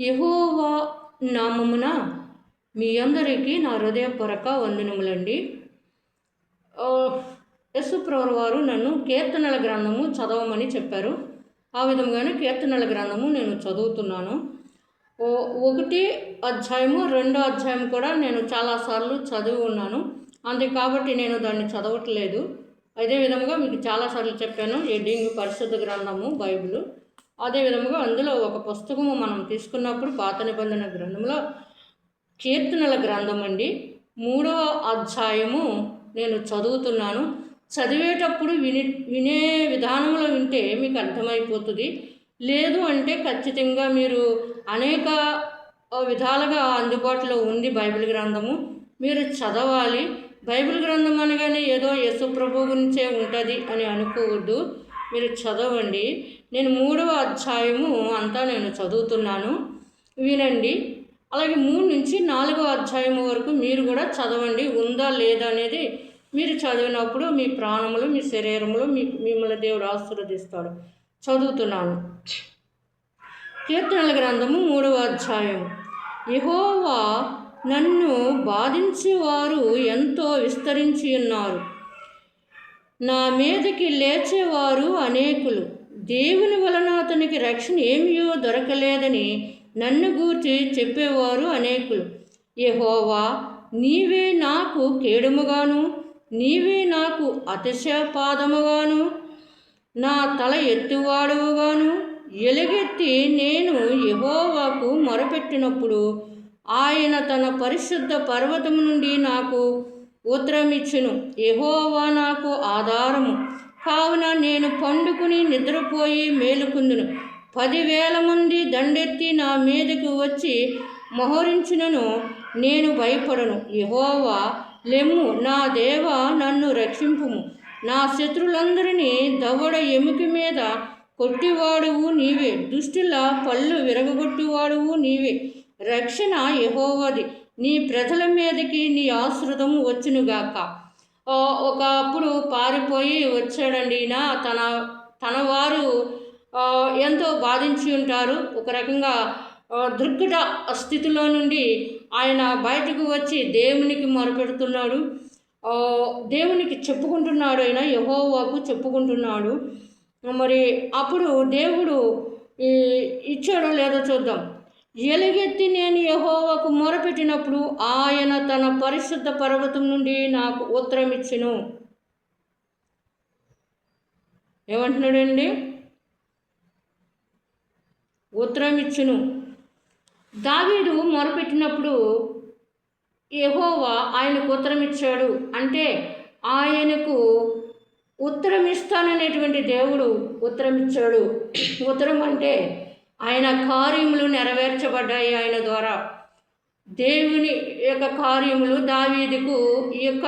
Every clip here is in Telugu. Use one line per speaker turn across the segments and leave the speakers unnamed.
యహోవా నామమున మీ అందరికీ నా హృదయపూర్వక వందనములండి. ఆ, యశుప్రవర్ వారు నన్ను కీర్తనల గ్రంథము చదవమని చెప్పారు. ఆ విధంగానే కీర్తనల గ్రంథము నేను చదువుతున్నాను. ఓ- ఒకటి అధ్యాయము రెండో అధ్యాయం కూడా నేను చాలాసార్లు చదివి ఉన్నాను. అంతే కాబట్టి నేను దాన్ని చదవట్లేదు. అదే విధంగా మీకు చాలాసార్లు చెప్పాను. ఎడింగ్ పరిశుద్ధ గ్రంథము బైబిల్. అదే విధముగా అందులో ఒక పుస్తకము మనం తీసుకున్నప్పుడు పాత నిబంధన గ్రంథంలో కీర్తనల గ్రంథం అండి మూడవ అధ్యాయము నేను చదువుతున్నాను. చదివేటప్పుడు విని వినే విధానంలో వింటే మీకు అర్థమైపోతుంది. లేదు అంటే ఖచ్చితంగా మీరు అనేక విధాలుగా అందుబాటులో ఉంది బైబిల్ గ్రంథము. మీరు చదవాలి. బైబిల్ గ్రంథం అనగానే ఏదో యేసుప్రభు గురించే ఉంటుంది అని అనుకోవద్దు. మీరు చదవండి. నేను మూడవ అధ్యాయము అంతా నేను చదువుతున్నాను. వినండి. అలాగే మూడు నుంచి నాలుగో అధ్యాయం వరకు మీరు కూడా చదవండి. ఉందా లేదా అనేది మీరు చదివినప్పుడు మీ ప్రాణములు మీ శరీరములు మీ మిమ్మల్ని దేవుడు ఆశీర్వదిస్తాడు. చదువుతున్నాను. కీర్తనల గ్రంథము మూడవ అధ్యాయం యహోవా నన్ను బాధించేవారు ఎంతో విస్తరించి ఉన్నారు. నా మీదకి లేచేవారు అనేకులు. దేవుని వలన అతనికి రక్షణ ఏమియో దొరకలేదని నన్ను గూర్చి చెప్పేవారు అనేకులు. యహోవా నీవే నాకు కేడుముగాను నీవే నాకు అతిశయపాదముగాను నా తల ఎత్తువాడువుగాను. ఎలుగెత్తి నేను యహోవాకు మొరపెట్టినప్పుడు ఆయన తన పరిశుద్ధ పర్వతము నుండి నాకు ఉత్తరమిచ్చును యెహోవా నాకు ఆధారము. కావున నేను పండుకుని నిద్రపోయి మేలుకుందును. పదివేల మంది దండెత్తి నా మీదకు వచ్చి మోహరించినను నేను భయపడను. యహోవా లెమ్ము నా దేవ నన్ను రక్షింపుము. నా శత్రులందరినీ దవడ ఎముక మీద కొట్టివాడువు నీవే. దుష్టుల పళ్ళు విరగగొట్టివాడువు నీవే. రక్షణ యహోవది. నీ ప్రజల మీదకి నీ ఆశ్రితం వచ్చునుగాక. ఒకప్పుడు పారిపోయి వచ్చాడండి ఈయన. తన తన వారు ఎంతో బాధించి ఉంటారు. ఒక రకంగా ఆ, స్థితిలో నుండి ఆయన బయటకు వచ్చి దేవునికి మొరపెడుతున్నాడు. దేవునికి చెప్పుకుంటున్నాడు ఆయన యహోవాకు చెప్పుకుంటున్నాడు. మరి అప్పుడు దేవుడు ఈ ఇచ్చాడో లేదో చూద్దాం. ఎలుగెత్తి నేను యహోవకు మొరపెట్టినప్పుడు ఆయన తన పరిశుద్ధ పర్వతం నుండి నాకు ఉత్తరం ఇచ్చెను ఏమంటున్నాడండి? ఉత్తరం దావీడు మొరపెట్టినప్పుడు యహోవా ఆయనకు ఉత్తరం ఇచ్చాడు అంటే ఆయనకు ఉత్తరం ఇస్తాననేటువంటి దేవుడు ఉత్తరం ఇచ్చాడు ఉత్తరం అంటే ఆయన కార్యములు నెరవేర్చబడ్డాయి ఆయన ద్వారా. దేవుని యొక్క కార్యములు దావీదుకు ఈ యొక్క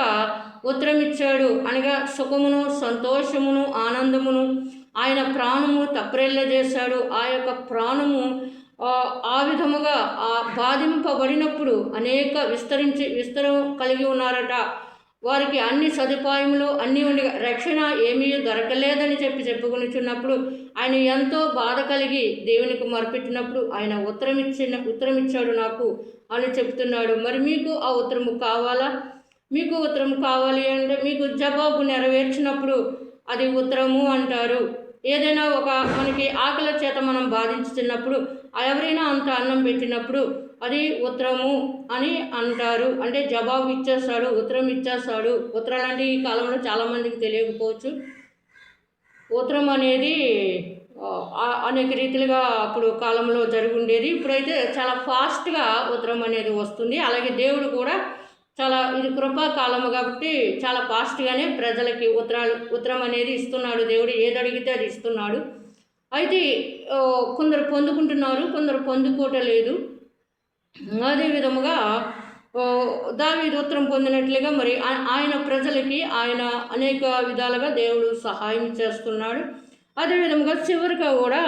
ఉత్తరమిచ్చాడు అనగా సుఖమును సంతోషమును ఆనందమును ఆయన ప్రాణము తప్రెల్ల చేశాడు ఆ యొక్క ప్రాణము ఆ, ఆ విధముగా ఆ బాధింపబడినప్పుడు అనేక విస్తరించి విస్తరం కలిగి ఉన్నారట. వారికి అన్ని సదుపాయములు అన్నీ ఉండి రక్షణ ఏమీ దొరకలేదని చెప్పి చెప్పుకునిచున్నప్పుడు ఆయన ఎంతో బాధ కలిగి దేవునికి మొరపెట్టినప్పుడు ఆయన ఉత్తరం ఇచ్చిన ఉత్తరం ఇచ్చాడు నాకు అని చెప్తున్నాడు. మరి మీకు ఆ ఉత్తరము కావాలా? మీకు ఉత్తరం కావాలి అంటే మీకు జవాబు నెరవేర్చినప్పుడు అది ఉత్తరము అంటారు. ఏదైనా ఒక మనకి ఆకలి చేత మనం బాధించుతున్నప్పుడు ఎవరైనా అంత అన్నం పెట్టినప్పుడు అది ఉత్తరము అని అంటారు. అంటే జవాబు ఇచ్చేస్తాడు ఉత్తరం ఇచ్చేస్తాడు. ఉత్తరాలు అంటే ఈ కాలంలో చాలామందికి తెలియకపోవచ్చు. ఉత్తరం అనేది అనేక రీతిలుగా అప్పుడు కాలంలో జరుగుండేది. ఉండేది ఇప్పుడైతే చాలా ఫాస్ట్గా ఉత్తరం అనేది వస్తుంది. అలాగే దేవుడు కూడా చాలా ఇది కృపాకాలము కాబట్టి చాలా ఫాస్ట్గానే ప్రజలకి ఉత్తరాలు ఉత్తరం అనేది ఇస్తున్నాడు దేవుడు. ఏది అడిగితే అది ఇస్తున్నాడు. అయితే కొందరు పొందుకుంటున్నారు కొందరు పొందుకోవటలేదు. అదే విధముగా దావీదు ఉత్తరం పొందినట్లుగా మరి ఆయన ప్రజలకి ఆయన అనేక విధాలుగా దేవుడు సహాయం చేస్తున్నాడు. అదేవిధముగా చివరిగా కూడా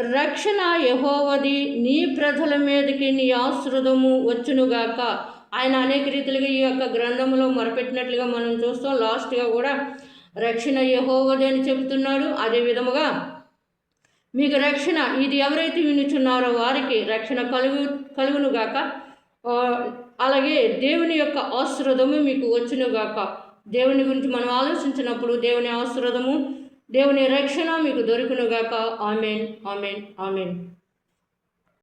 రక్షణ యహోవది నీ ప్రజల మీదకి నీ ఆశ్రదము వచ్చునుగాక. ఆయన అనేక రీతిలుగా ఈ యొక్క గ్రంథంలో మొరపెట్టినట్లుగా మనం చూస్తాం. లాస్ట్గా కూడా రక్షణ యహోవది అని చెబుతున్నాడు అదే విధముగా మీకు రక్షణ ఇది ఎవరైతే వినుచున్నారో వారికి రక్షణ కలుగు కలుగునుగాక. అలాగే దేవుని యొక్క ఆశ్రదము మీకు వచ్చునుగాక. దేవుని గురించి మనం ఆలోచించినప్పుడు దేవుని ఆశ్రదము దేవుని రక్షణ మీకు దొరుకునుగాక. Amen amen amen.